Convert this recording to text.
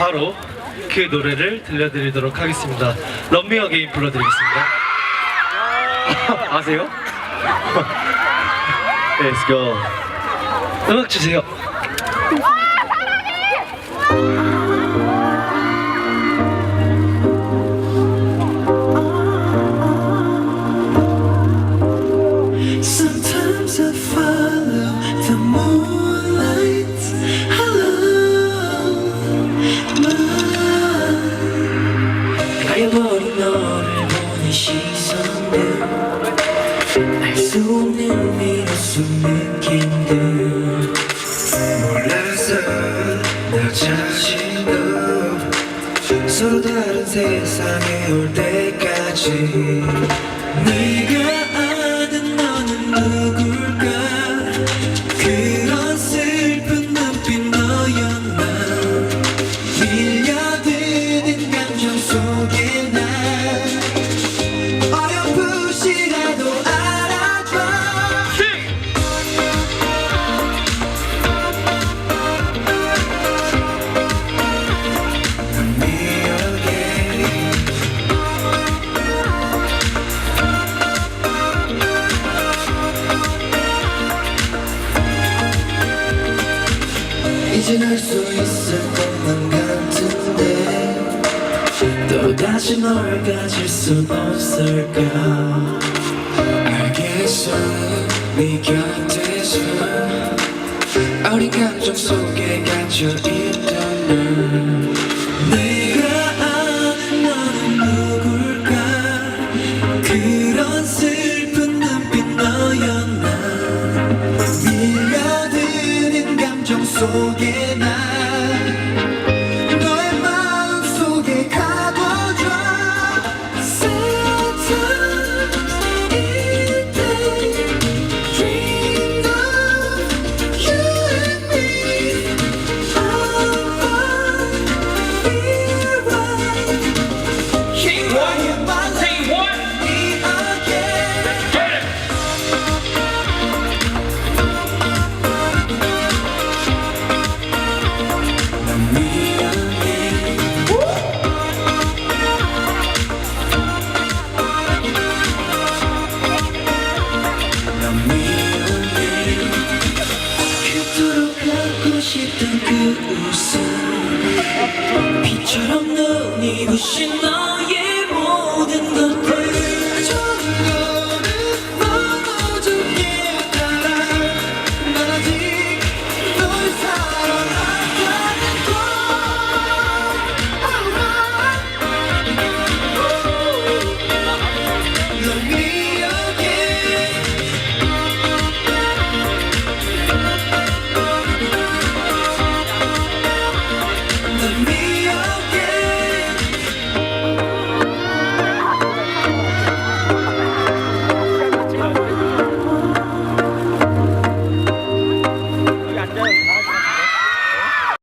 바로 그 노래를 들려드리도록 하겠습니다. 런미 어게인 불러드리겠습니다. 아세요? Let's go. 음악 주세요. 가려버린 너를 보는 시선들 알 수 없는 미로수 느낌들. 몰라서 나 자신도 서로 다른 세상에 올 때까지 네가 알수 있을 것만 같은데 또다시 널 가질 순 없을까? 알겠어 네 곁에서 어린 감정 속에 갇혀있던 널 감정 속 싶던 그 비처럼 눈이 부신 너